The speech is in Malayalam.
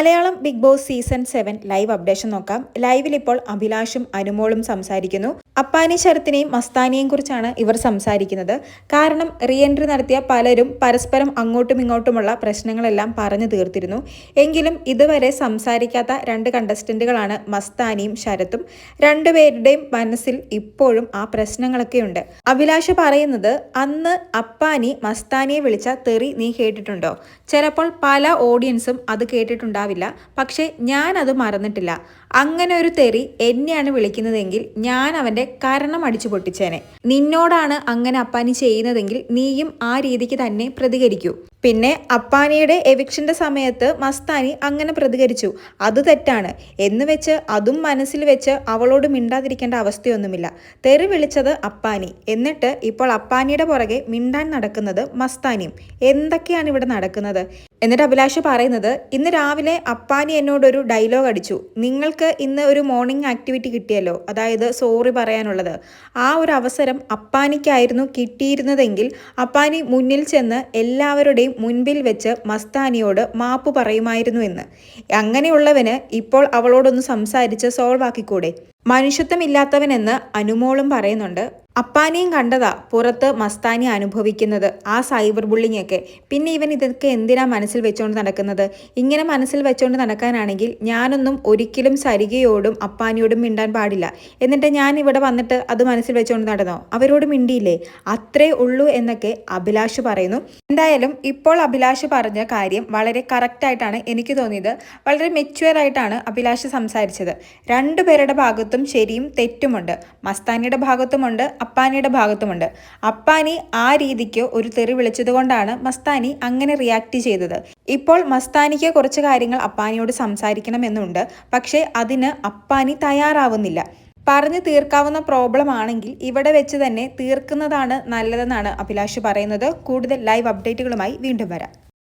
Malayalam Bigg Boss season seven live updation നോക്കാം. ലൈവിൽ ഇപ്പോൾ അഭിലാഷും അനുമോളും സംസാരിക്കുന്നു. അപ്പാനി ശരത്തിനെയും മസ്താനിയെയും കുറിച്ചാണ് ഇവർ സംസാരിക്കുന്നത്. കാരണം റീഎൻട്രി നടത്തിയ പലരും പരസ്പരം അങ്ങോട്ടും ഇങ്ങോട്ടുമുള്ള പ്രശ്നങ്ങളെല്ലാം പറഞ്ഞു തീർത്തിരുന്നു. എങ്കിലും ഇതുവരെ സംസാരിക്കാത്ത രണ്ട് കണ്ടസ്റ്റന്റുകളാണ് മസ്താനിയും ശരത്തും. രണ്ടുപേരുടെയും മനസ്സിൽ ഇപ്പോഴും ആ പ്രശ്നങ്ങളൊക്കെ ഉണ്ട് അഭിലാഷ് പറയുന്നത് അന്ന് അപ്പാനി മസ്താനിയെ വിളിച്ച തെറി നീ കേട്ടിട്ടുണ്ടോ? ചിലപ്പോൾ പല ഓഡിയൻസും അത് കേട്ടിട്ടുണ്ടാവില്ല പക്ഷേ ഞാൻ അത് മറന്നിട്ടില്ല. അങ്ങനെ ഒരു തെറി എന്നെയാണ് വിളിക്കുന്നതെങ്കിൽ ഞാൻ അവന്റെ കരണം അടിച്ചു പൊട്ടിച്ചേനെ. നിന്നോടാണ് അങ്ങനെ അപ്പാനി ചെയ്യുന്നതെങ്കിൽ നീയും ആ രീതിക്ക് തന്നെ പ്രതികരിക്കൂ. പിന്നെ അപ്പാനിയുടെ എവിക്ഷന്റെ സമയത്ത് മസ്താനി അങ്ങനെ പ്രതികരിച്ചു. അത് തെറ്റാണ്. എന്ന് വെച്ച് അതും മനസ്സിൽ വെച്ച് അവളോട് മിണ്ടാതിരിക്കേണ്ട അവസ്ഥയൊന്നുമില്ല. തെറി വിളിച്ചത് അപ്പാനി. എന്നിട്ട് ഇപ്പോൾ അപ്പാനിയുടെ പുറകെ മിണ്ടാൻ നടക്കുന്നത് മസ്താനിയും. എന്തൊക്കെയാണ് ഇവിടെ നടക്കുന്നത്? എന്നിട്ട് അഭിലാഷ് പറയുന്നത് ഇന്ന് രാവിലെ അപ്പാനി എന്നോടൊരു ഡയലോഗ് അടിച്ചു. നിങ്ങൾക്ക് ഇന്ന് ഒരു മോർണിംഗ് ആക്ടിവിറ്റി കിട്ടിയല്ലോ. അതായത് സോറി പറയാനുള്ളത്. ആ ഒരു അവസരം അപ്പാനിക്കായിരുന്നു കിട്ടിയിരുന്നതെങ്കിൽ അപ്പാനി മുന്നിൽ ചെന്ന് എല്ലാവരുടെയും മുൻപിൽ വെച്ച് മസ്താനിയോട് മാപ്പ് പറയുമായിരുന്നു എന്ന്. അങ്ങനെയുള്ളവന് ഇപ്പോൾ അവളോടൊന്ന് സംസാരിച്ച് സോൾവ് ആക്കിക്കൂടെ. മനുഷ്യത്വമില്ലാത്തവനെന്ന് അനുമോളും പറയുന്നുണ്ട്. അപ്പാനിയും കണ്ടതാ പുറത്ത് മസ്താനി അനുഭവിക്കുന്നത്. ആ സൈബർ ബുള്ളിങ് ഒക്കെ പിന്നെ ഇവൻ ഇതൊക്കെ എന്തിനാ മനസ്സിൽ വെച്ചുകൊണ്ട് നടക്കുന്നത്? ഇങ്ങനെ മനസ്സിൽ വെച്ചുകൊണ്ട് നടക്കാനാണെങ്കിൽ ഞാനൊന്നും ഒരിക്കലും സരികയോടും അപ്പാനിയോടും മിണ്ടാൻ പാടില്ല. എന്നിട്ട് ഞാൻ ഇവിടെ വന്നിട്ട് അത് മനസ്സിൽ വെച്ചുകൊണ്ട് നടന്നോ? അവരോട് മിണ്ടിയില്ലേ? അത്രേ ഉള്ളൂ എന്നൊക്കെ അഭിലാഷ് പറയുന്നു. എന്തായാലും ഇപ്പോൾ അഭിലാഷ് പറഞ്ഞ കാര്യം വളരെ കറക്റ്റായിട്ടാണ് എനിക്ക് തോന്നിയത്. വളരെ മെച്യൂർ ആയിട്ടാണ് അഭിലാഷ് സംസാരിച്ചത്. രണ്ടുപേരുടെ ഭാഗത്തും ശരിയും തെറ്റുമുണ്ട്. മസ്താനിയുടെ ഭാഗത്തുമുണ്ട് അപ്പാനിയുടെ ഭാഗത്തുമുണ്ട്. അപ്പാനി ആ രീതിക്ക് ഒരു തെറി വിളിച്ചതുകൊണ്ടാണ് മസ്താനി അങ്ങനെ റിയാക്ട് ചെയ്തത്. ഇപ്പോൾ മസ്താനിക്ക് കുറച്ച് കാര്യങ്ങൾ അപ്പാനിയോട് സംസാരിക്കണമെന്നുണ്ട്. പക്ഷേ അതിന് അപ്പാനി തയ്യാറാവുന്നില്ല. പറഞ്ഞു തീർക്കാവുന്ന പ്രോബ്ലം ആണെങ്കിൽ ഇവിടെ വെച്ച് തന്നെ തീർക്കുന്നതാണ് നല്ലതെന്നാണ് അഭിലാഷ് പറയുന്നത്. കൂടുതൽ ലൈവ് അപ്ഡേറ്റുകളുമായി വീണ്ടും വരാം.